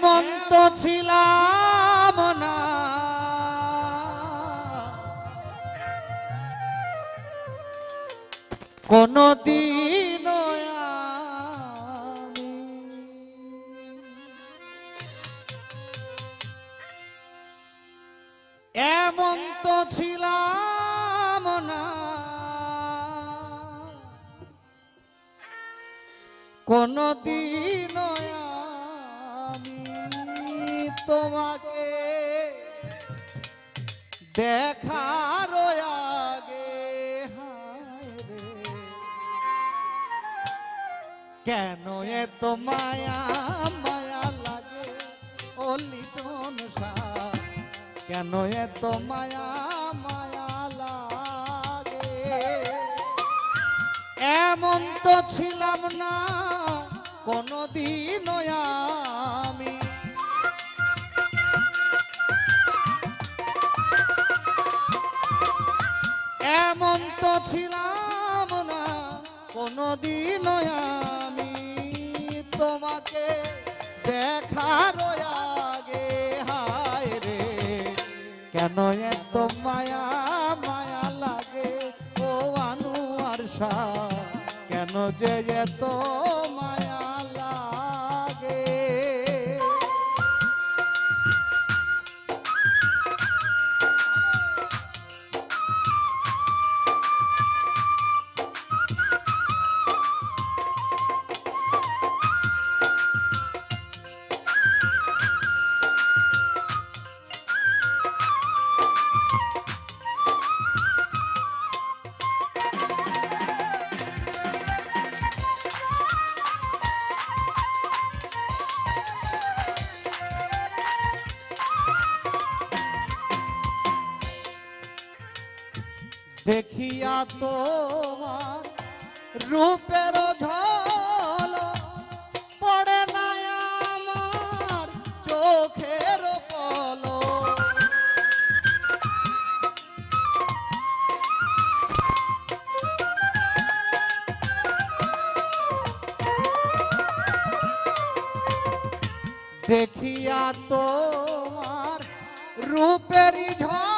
এমন তো ছিলাম না। কোনো দিন এমন তো ছিলাম না। কোনো তোমাকে দেখার আগে কেন এত মায়া মায়া লাগে? ও লিটন কেন এত মায়া মায়া লাগে? এমন তো ছিলাম না কোনদিন ছিলাম না, কোনদিন আমি তোমাকে দেখার আগে, হায় রে। কেন এত মায়া মায়া লাগে? ও আনুয়ার শাহ, কেন যে এত দেখিয়া তোমার রূপের ঝল পড়ে না আমার চোখের পল দেখিয়া তোমার রূপেরই ঝল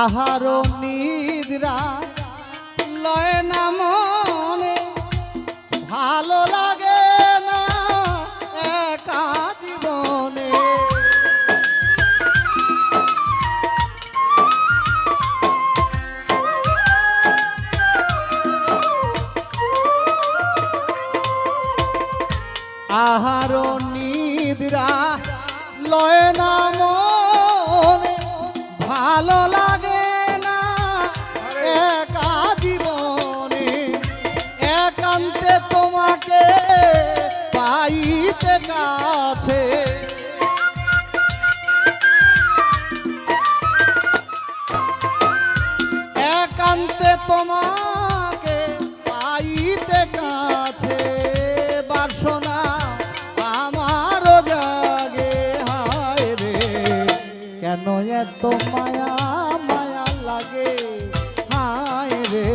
আহার নিদ্রা লয় না মনে। ভালো লাগে না একা জীবনে। আহার নিদ্রা লয় না মনে। ভালো লাগে পাইতে কাছে। একান্তে তোমাকে পাইতে রে। মায়া মায়া লাগে হায় রে।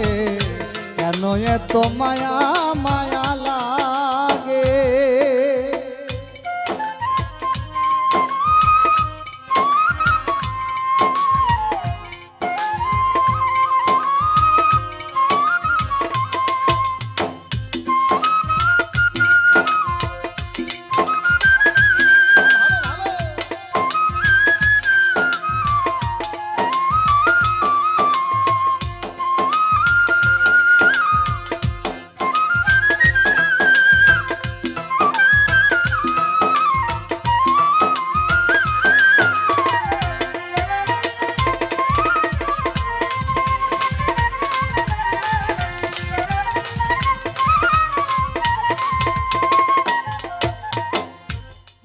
কেন এত মায়া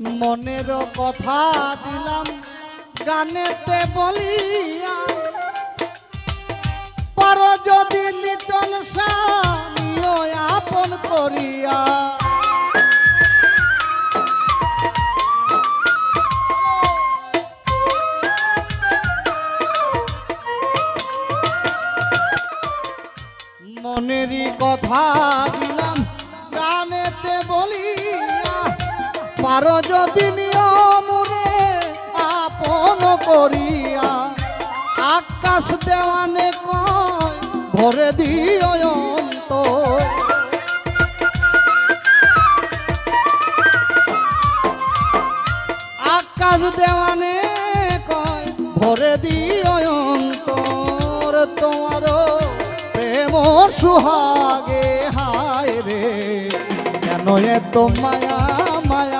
মনের কথা দিলাম গানেতে বলিয়া। পর যদি লিটন সানিও আপন করিয়া। পারো যদি নিয়মরে আপন করিয়া আকাশ দেওয়ানে কয়, ভরে দিও অন্ত আকাশ দেওয়ানে কয়, ভরে দিও অন্তর। তোমার প্রেম সুহাগে, হায় রে, কেন এত মায়া মায়া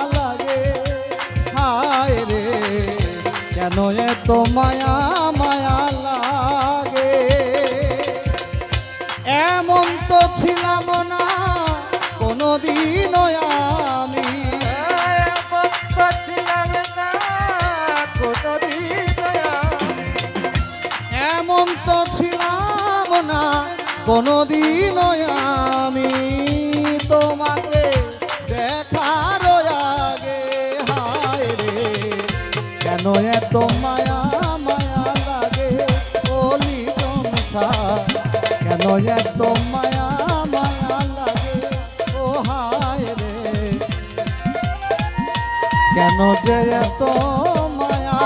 কেন এত মায়া মায়া লাগে? এমন তো ছিলাম না কোনোদিন আমি। এমন তো ছিলাম না কোনোদিন এত মায়া মায়া লাগে। ও কেন যে এত মায়া?